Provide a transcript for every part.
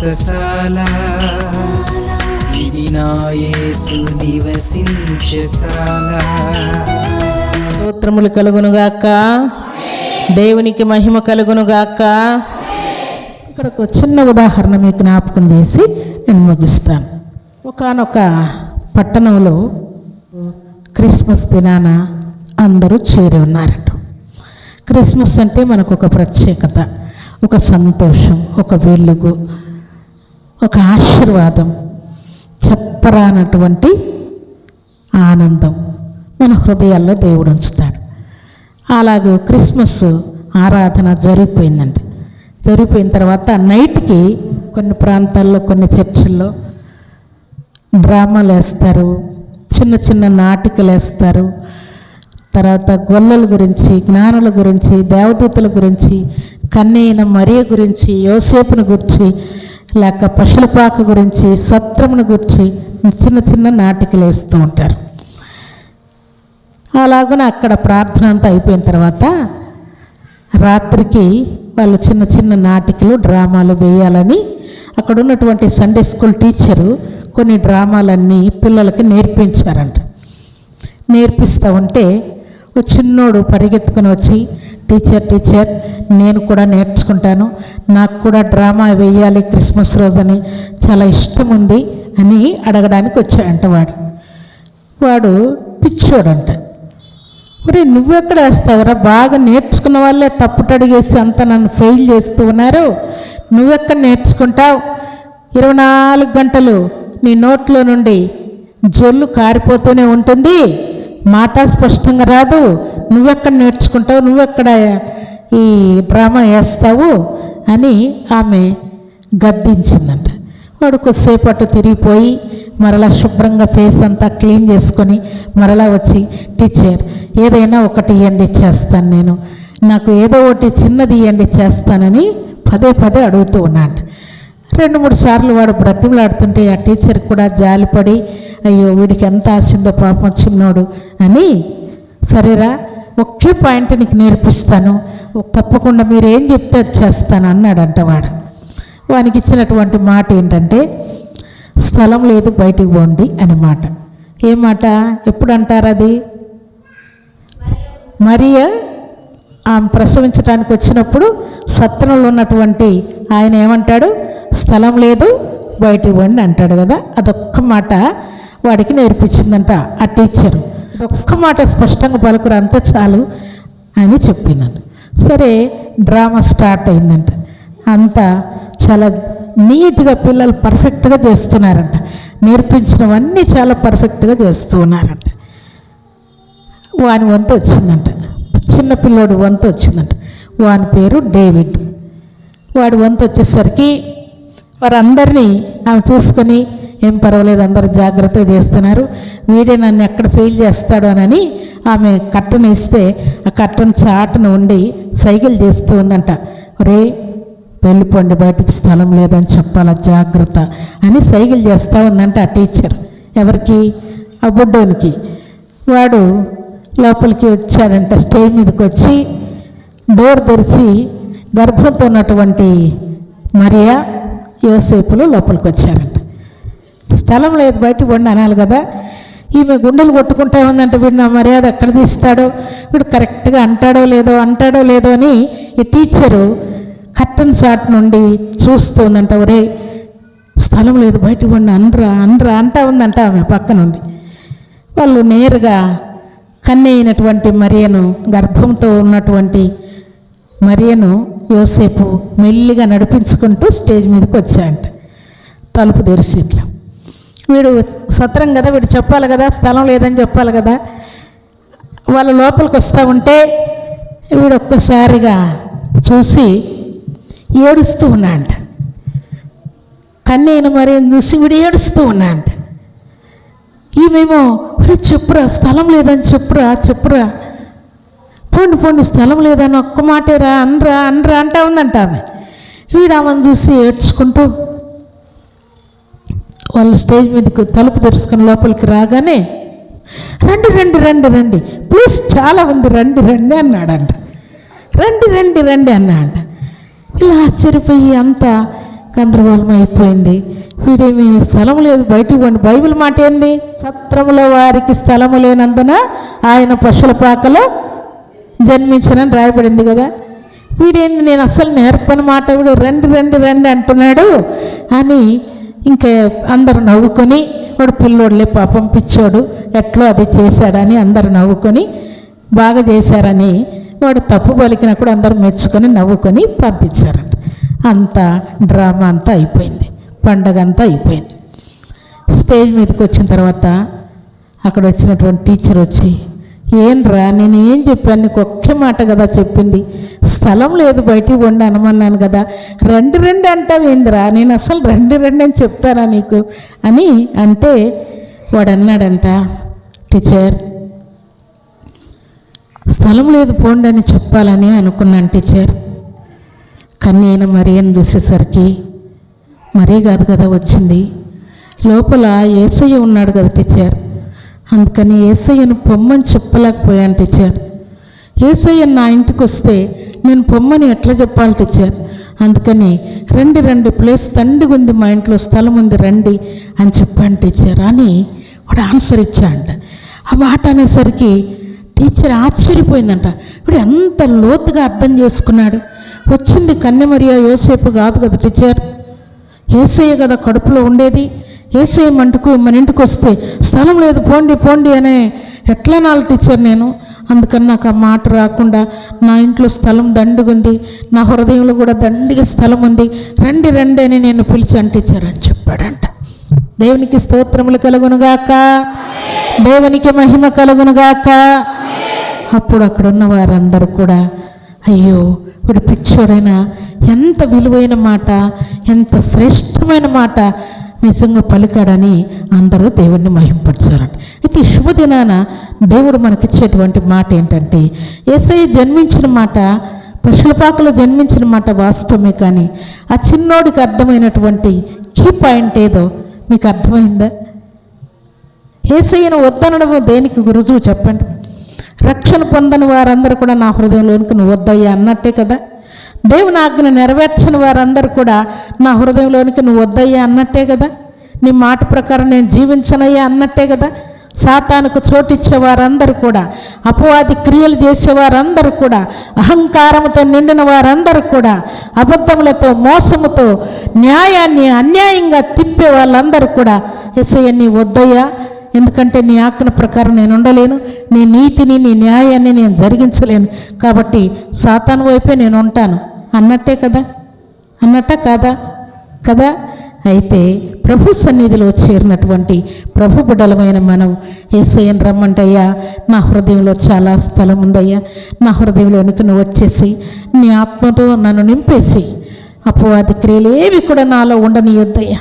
వ్రతశాల ఇది నా నివసించశాల స్తోత్రములు కలుగునుగాక. దేవునికి మహిమ కలుగునుగాక. ఇక్కడ ఒక చిన్న ఉదాహరణ మీకు జ్ఞాపకం చేసి నేను ముగిస్తాను. ఒకనొక పట్టణంలో క్రిస్మస్ దినాన అందరూ చేరి ఉన్నారంట. క్రిస్మస్ అంటే మనకు ఒక ప్రత్యేకత ఒక సంతోషం ఒక వెలుగు. ఒక ఆశీర్వాదం చెప్పరానటువంటి ఆనందం మన హృదయాల్లో దేవుడు ఉంచుతాడు. అలాగే క్రిస్మస్ ఆరాధన జరిగిపోయిందండి. జరిగిపోయిన తర్వాత నైట్కి కొన్ని ప్రాంతాల్లో కొన్ని చర్చిల్లో డ్రామాలు వేస్తారు చిన్న చిన్న నాటికలు వేస్తారు. తర్వాత గొల్లల గురించి జ్ఞానుల గురించి దేవదూతల గురించి కన్నైన మరియ గురించి యోసేపుని గురించి లేక పశులపాక గురించి సత్రమును గురించి చిన్న చిన్న నాటికలు వేస్తూ ఉంటారు. అలాగనే అక్కడ ప్రార్థన అంతా అయిపోయిన తర్వాత రాత్రికి వాళ్ళు చిన్న చిన్న నాటికలు డ్రామాలు వేయాలని అక్కడ ఉన్నటువంటి సండే స్కూల్ టీచరు కొన్ని డ్రామాలన్నీ పిల్లలకి నేర్పించారంట. నేర్పిస్తూ ఉంటే ఓ చిన్నోడు పరిగెత్తుకుని వచ్చి టీచర్ టీచర్ నేను కూడా నేర్చుకుంటాను. నాకు కూడా డ్రామా వేయాలి క్రిస్మస్ రోజని. చాలా ఇష్టం ఉంది అని అడగడానికి వచ్చాడంట వాడు. వాడు పిచ్చోడంట. మరి నువ్వెక్కడ వేస్తావురా? బాగా నేర్చుకున్న వాళ్ళే తప్పుటడిగేసి అంత నన్ను ఫెయిల్ చేస్తూ ఉన్నారు. నువ్వెక్కడ నేర్చుకుంటావు? ఇరవై నాలుగు గంటలు నీ నోట్లో నుండి జొల్లు కారిపోతూనే ఉంటుంది. మాట స్పష్టంగా రాదు. నువ్వెక్కడ నేర్చుకుంటావు? నువ్వెక్కడ ఈ డ్రామా వేస్తావు? అని ఆమె గద్దించిందంట. వాడు కొద్దిసేపు అటు తిరిగిపోయి మరలా శుభ్రంగా ఫేస్ అంతా క్లీన్ చేసుకొని మరలా వచ్చి టీచర్ ఏదైనా ఒకటి ఇవ్వండి చేస్తాను నేను. నాకు ఏదో ఒకటి చిన్నది ఇవ్వండి చేస్తానని పదే పదే అడుగుతూ ఉన్నాడు రెండు మూడు సార్లు వాడు బ్రతిమలాడుతుంటే ఆ టీచర్ కూడా జాలిపడి అయ్యో వీడికి ఎంత ఆశిందో పాపం చిన్నోడు అని సరేరా ఒకే పాయింట్ నీకు నేర్పిస్తాను. తప్పకుండా మీరు ఏం చెప్తే అది చేస్తాను అన్నాడంట వాడు. వానికి ఇచ్చినటువంటి మాట ఏంటంటే స్థలం లేదు బయటికి పోండి అని మాట. ఏ మాట? ఎప్పుడు అంటారు అది? మరియ ఆమె ప్రసవించడానికి వచ్చినప్పుడు సత్రంలో ఉన్నటువంటి ఆయన ఏమంటాడు? స్థలం లేదు బయటికి పోండి అంటాడు కదా. అదొక్క మాట వాడికి నేర్పించిందంట ఆ టీచరు. ఒక్క మాట స్పష్టంగా పలుకురు అంతే చాలు అని చెప్పిందంట సరే డ్రామా స్టార్ట్ అయిందంట. అంతా చాలా నీట్గా పిల్లలు పర్ఫెక్ట్గా చేస్తున్నారంట. నేర్పించినవన్నీ చాలా పర్ఫెక్ట్గా చేస్తూ ఉన్నారంట. వాని వంతు వచ్చిందంట. చిన్నపిల్లోడు వంతు వచ్చిందంట. వాని పేరు డేవిడ్. వాడి వంతు వచ్చేసరికి వారందరినీ ఆమె చూసుకొని ఏం పర్వాలేదు అందరు జాగ్రత్త చేస్తున్నారు. వీడే నన్ను ఎక్కడ ఫెయిల్ చేస్తాడు అని ఆమె కట్టను ఇస్తే ఆ కట్టను చాటున ఉండి సైకిల్ చేస్తూ ఉందంట. రే వెళ్ళిపోండి బయటికి స్థలం లేదని చెప్పాల జాగ్రత్త అని సైకిల్ చేస్తూ ఉందంట ఆ టీచర్. ఎవరికి? ఆ బుడ్డోనికి. వాడు లోపలికి వచ్చాడంట స్టేజ్ మీదకి వచ్చి డోర్ తెరిచి గర్భంతో ఉన్నటువంటి మరియా యోసేపులు లోపలికి వచ్చారంట. స్థలం లేదు బయట వండి అనాలి కదా. ఈమె గుండెలు కొట్టుకుంటా ఉందంటే వీడు నా మర్యాద ఎక్కడ తీస్తాడో వీడు కరెక్ట్గా అంటాడో లేదో అంటాడో లేదో అని ఈ టీచరు కట్టన్ షాట్ నుండి చూస్తుందంట ఒరే స్థలం లేదు బయట వండి అనరా అనరా అంటా ఉందంట ఆమె పక్క నుండి. వాళ్ళు నేరుగా కన్య అయినటువంటి మరియను గర్భంతో ఉన్నటువంటి మరియను యోసేపు మెల్లిగా నడిపించుకుంటూ స్టేజ్ మీదకి వచ్చాయంట. తలుపు తెరిచి ఇట్లా వీడు సత్రం కదా వీడు చెప్పాలి కదా స్థలం లేదని చెప్పాలి కదా. వాళ్ళ లోపలికి వస్తూ ఉంటే వీడు ఒక్కసారిగా చూసి ఏడుస్తూ ఉన్నాంట కన్నీన మరి చూసి వీడు ఏడుస్తూ ఉన్నాంట ఈమెమో "ఒరే, చెప్పురా స్థలం లేదని చెప్పురా చెప్పురా. పోండి పోండి స్థలం లేదని ఒక్క మాటేరా అనరా అనరా అంటా ఉందంట ఆమె. వీడు ఆమెను చూసి ఏడ్చుకుంటూ వాళ్ళు స్టేజ్ మీదకి తలుపు తెరుచుకొని లోపలికి రాగానే రండి రండి రండి రండి ప్లీజ్ చాలా ఉంది రండి రండి అన్నాడంట. రండి రండి రండి అన్నాడంట. ఇలా ఆశ్చర్యపోయి అంతా గందరగోళం అయిపోయింది. వీడేమి స్థలం లేదు బయటికి పోండి. బైబిల్ మాట ఏంది? సత్రములో వారికి స్థలము లేనందున ఆయన పశుల పాకలో జన్మించనని రాయబడింది కదా. వీడేంది? నేను అసలు నేర్పని మాట వీడు రండి రండి రండి అంటున్నాడు అని ఇంకా అందరు నవ్వుకొని వాడు పిల్లోడులే పాపం పిచ్చోడు ఎట్లో అది చేశాడని అందరు నవ్వుకొని బాగా చేశారని వాడు తప్పు పలికినప్పుడు అందరూ మెచ్చుకొని నవ్వుకొని పంపించారంట. అంతా డ్రామా అంతా అయిపోయింది పండగ అంతా అయిపోయింది. స్టేజ్ మీదకి వచ్చిన తర్వాత అక్కడ వచ్చినటువంటి టీచర్ వచ్చి ఏంరా నేను ఏం చెప్పాను? నీకు ఒక్కే మాట కదా చెప్పింది. స్థలం లేదు బయటికి వండి అనమన్నాను కదా. రెండు రెండు అంటావేందిరా నేను అసలు రెండు రెండు అని చెప్తానా నీకు? అని అంటే వాడు అన్నాడంట టీచర్. స్థలం లేదు పోండి అని చెప్పాలని అనుకున్నాను టీచర్. కానీ నేను మరియని చూసేసరికి మరీ కాదు కదా వచ్చింది. లోపల ఏసయ్య ఉన్నాడు కదా టీచర్. అందుకని ఏసయ్యను పొమ్మని చెప్పలేకపోయాను టీచర్. ఏసయ్య నా ఇంటికి వస్తే నేను పొమ్మని ఎట్లా చెప్పాలి టీచర్? అందుకని రండి రండి ప్లేస్ తండ్రిగా ఉంది మా ఇంట్లో స్థలం ఉంది రండి అని చెప్పాను టీచర్. అని వాడు ఆన్సర్ ఇచ్చాడంట. ఆ మాట అనేసరికి టీచర్ ఆశ్చర్యపోయిందంట. ఇప్పుడు ఎంత లోతుగా అర్థం చేసుకున్నాడు. వచ్చింది కన్యమరియా యోసేపు కాదు కదా టీచర్? ఏసయ్య కదా కడుపులో ఉండేది. ఏసేయమంటుకు మన ఇంటికి వస్తే స్థలం లేదు పోండి పోండి అనే ఎట్లా నాలు టీచర్ నేను. అందుకని నాకు ఆ మాట రాకుండా నా ఇంట్లో స్థలం దండుగుంది నా హృదయంలో కూడా దండిగా స్థలం ఉంది రండి రండి అని నేను పిలిచాను టీచర్ అని చెప్పాడంట. దేవునికి స్తోత్రములు కలుగునుగాక. దేవునికి మహిమ కలుగునుగాక. అప్పుడు అక్కడ ఉన్న వారందరూ కూడా అయ్యో ఇప్పుడు పిచ్చోడైనా ఎంత విలువైన మాట ఎంత శ్రేష్టమైన మాట నిజంగా పలికాడని అందరూ దేవుణ్ణి మహింపరిచారట. అయితే ఈ శుభదినాన దేవుడు మనకిచ్చేటువంటి మాట ఏంటంటే ఏసై జన్మించిన మాట పశులపాకలో జన్మించిన మాట వాస్తవమే కానీ ఆ చిన్నోడికి అర్థమైనటువంటి కీ పాయింట్ ఏదో మీకు అర్థమైందా? ఏసయ్యను వద్దనడం దేనికి రుజువు చెప్పండి? రక్షణ పొందని వారందరూ కూడా నా హృదయంలోనికి నువ్వు వద్దయ్యా అన్నట్టే కదా? దేవుని ఆజ్ఞ నెరవేర్చని వారందరూ కూడా నా హృదయంలోనికి నువ్వు వద్దయ్యా అన్నట్టే కదా. నీ మాట ప్రకారం నేను జీవించనయ్యా అన్నట్టే కదా. సాతానుకు చోటిచ్చే వారందరూ కూడా అపవాది క్రియలు చేసే వారందరూ కూడా అహంకారముతో నిండిన వారందరూ కూడా అబద్ధములతో మోసముతో న్యాయాన్ని అన్యాయంగా తిప్పే వాళ్ళందరూ కూడా ఎస్ఐ నీ వద్దయ్యా. ఎందుకంటే నీ ఆజ్ఞ ప్రకారం నేను ఉండలేను నీ నీతిని నీ న్యాయాన్ని నేను జరిగించలేను. కాబట్టి సాతాను వైపే నేను ఉంటాను. అన్నట్టే కదా? అన్నట్ట కాదా? కదా? అయితే ప్రభు సన్నిధిలో చేరినటువంటి ప్రభు బిడ్డలమైన మనం ఏసయ్యను రమ్మంటయ్యా. నా హృదయంలో చాలా స్థలం ఉందయ్యా. నా హృదయంలోనికి నువ్వు వచ్చేసి నీ ఆత్మతో నన్ను నింపేసి అపవాది క్రియలు ఏవి కూడా నాలో ఉండనియొద్దయ్యా.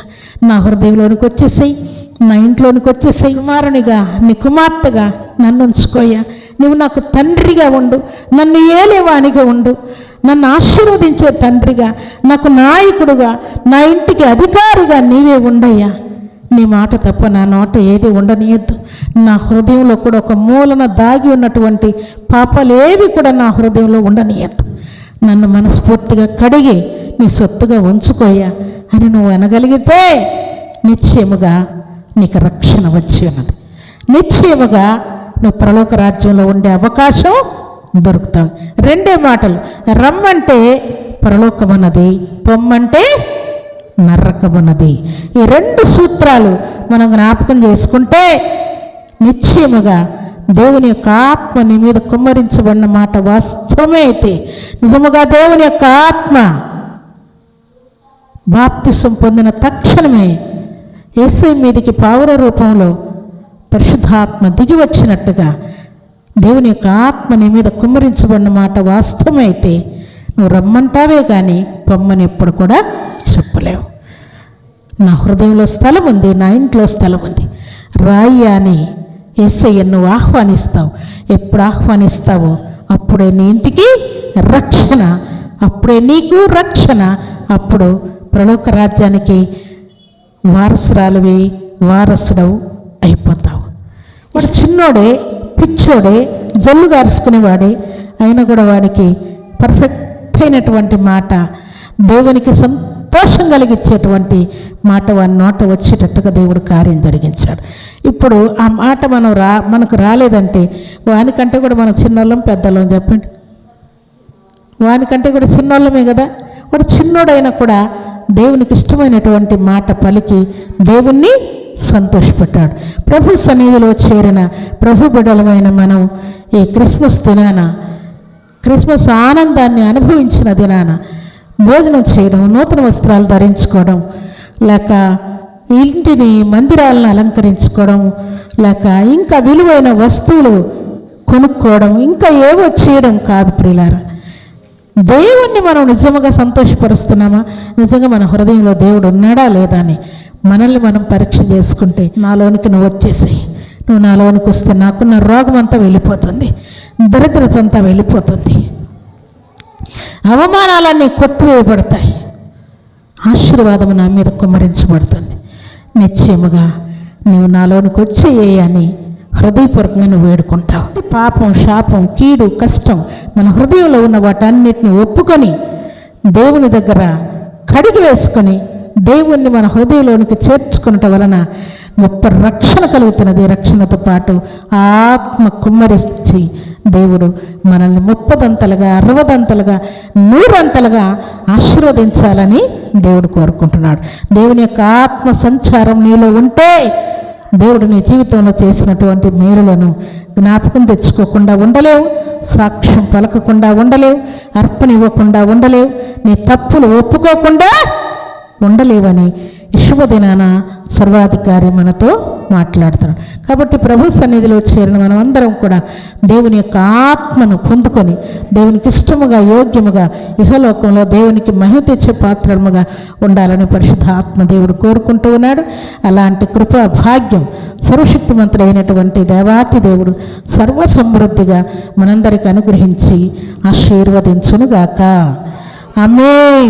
నా హృదయంలోనికి వచ్చేసాయి నా ఇంట్లోనికి వచ్చేసాయి. కుమారునిగా నీ కుమార్తెగా నన్ను ఉంచుకోయ్యా. నువ్వు నాకు తండ్రిగా ఉండు నన్ను ఏలేవానిగా ఉండు నన్ను ఆశీర్వదించే తండ్రిగా నాకు నాయకుడుగా నా ఇంటికి అధికారిగా నీవే ఉండయ్యా. నీ మాట తప్ప నా నోట ఏది ఉండనీయద్దు. నా హృదయంలో కూడా ఒక మూలన దాగి ఉన్నటువంటి పాపాలు ఏవి కూడా నా హృదయంలో ఉండనీయద్దు. నన్ను మనస్ఫూర్తిగా కడిగి నీ సొత్తుగా ఉంచుకోయా అని నువ్వు అనగలిగితే నిశ్చయముగా నీకు రక్షణ వచ్చి ఉన్నది. నిశ్చయముగా నువ్వు ప్రలోక రాజ్యంలో ఉండే అవకాశం దొరుకుతావు రెండే మాటలు. రమ్మంటే పరలోకమన్నది పొమ్మంటే నరకమున్నది. ఈ రెండు సూత్రాలు మనం జ్ఞాపకం చేసుకుంటే నిశ్చయముగా దేవుని యొక్క ఆత్మ నీ మీద కుమ్మరించబడిన మాట వాస్తవమే అయితే. నిజముగా దేవుని యొక్క ఆత్మ బాప్తిసం పొందిన తక్షణమే యేసై మీదికి పావుర రూపంలో పరిశుద్ధాత్మ దిగి వచ్చినట్టుగా దేవుని యొక్క ఆత్మ నీ మీద కుమ్మరించబడిన మాట వాస్తవమైతే నువ్వు రమ్మంటావే కానీ పొమ్మని ఎప్పుడు కూడా చెప్పలేవు. నా హృదయంలో స్థలం ఉంది నా ఇంట్లో స్థలం ఉంది. రాయి అని ఎస్ఐ నువ్వు ఆహ్వానిస్తావు. ఎప్పుడు ఆహ్వానిస్తావో అప్పుడే నీ ఇంటికి రక్షణ అప్పుడే నీకు రక్షణ అప్పుడు ప్రలోక రాజ్యానికి వారసురాలివి వారసుడవు అయిపోతావు. వాడు చిన్నోడే పిచ్చోడే జల్లు గారుసుకునేవాడే. అయినా కూడా వాడికి పర్ఫెక్ట్ అయినటువంటి మాట దేవునికి సంతోషం కలిగించేటువంటి మాట వాడి నోట వచ్చేటట్టుగా దేవుడు కార్యం జరిగించాడు. ఇప్పుడు ఆ మాట మనం రా మనకు రాలేదంటే వానికంటే కూడా మనం చిన్నోళ్ళం పెద్దోళ్ళం చెప్పండి. వానికంటే కూడా చిన్నోళ్ళమే కదా. వాడు చిన్నోడైనా కూడా దేవునికి ఇష్టమైనటువంటి మాట పలికి దేవుణ్ణి సంతోషపెట్టాడు. ప్రభు సన్నిధిలో చేరిన ప్రభు బిడలమైన మనం ఈ క్రిస్మస్ దినాన క్రిస్మస్ ఆనందాన్ని అనుభవించిన దినాన భోజనం చేయడం నూతన వస్త్రాలు ధరించుకోవడం లేక ఇంటిని మందిరాలను అలంకరించుకోవడం లేక ఇంకా విలువైన వస్తువులు కొనుక్కోవడం ఇంకా ఏవో చేయడం కాదు ప్రియులారా. దేవుణ్ణి మనం నిజంగా సంతోషపరుస్తున్నామా? నిజంగా మన హృదయంలో దేవుడు ఉన్నాడా లేదా అని మనల్ని మనం పరీక్ష చేసుకుంటే నాలోనికి నువ్వు వచ్చేసేయి. నువ్వు నాలోనికి వస్తే నాకున్న రోగం అంతా వెళ్ళిపోతుంది. దరిద్రత అంతా వెళ్ళిపోతుంది. అవమానాలన్నీ కొట్టువేయబడతాయి. ఆశీర్వాదము నా మీద కుమ్మరించబడుతుంది. నిశ్చయముగా నీవు నాలోనికి వచ్చేయే అని హృదయపూర్వకంగా వేడుకుంటావు పాపం శాపం కీడు కష్టం మన హృదయంలో ఉన్న వాటన్నిటిని ఒప్పుకొని దేవుని దగ్గర కడిగి వేసుకొని దేవుణ్ణి మన హృదయంలోనికి చేర్చుకున్నట వలన గొప్ప రక్షణ కలుగుతున్నది రక్షణతో పాటు ఆత్మ కుమ్మరించి దేవుడు మనల్ని ముప్పదంతలుగా అరవదంతలుగా నూరంతలుగా ఆశీర్వదించాలని దేవుడు కోరుకుంటున్నాడు. దేవుని యొక్క ఆత్మ సంచారం నీలో ఉంటే దేవుడు నీ జీవితంలో చేసినటువంటి మేలులను జ్ఞాపకం తెచ్చుకోకుండా ఉండలేవు సాక్ష్యం పలకకుండా ఉండలేవు అర్పణ ఇవ్వకుండా ఉండలేవు నీ తప్పులు ఒప్పుకోకుండా ఉండలేవని శుభదినాన సర్వాధికారి మనతో మాట్లాడుతున్నాడు కాబట్టి ప్రభు సన్నిధిలో చేరిన మనం అందరం కూడా దేవుని యొక్క ఆత్మను పొందుకొని దేవునికి ఇష్టముగా యోగ్యముగా ఇహలోకంలో దేవునికి మహిమ తెచ్చే పాత్రముగా ఉండాలని పరిశుద్ధ ఆత్మ దేవుడు కోరుకుంటూ ఉన్నాడు. అలాంటి కృపా భాగ్యం సర్వశక్తిమంతుడైనటువంటి దేవాతి దేవుడు సర్వ సమృద్ధిగా మనందరికి అనుగ్రహించి ఆశీర్వదించునుగాక. అమే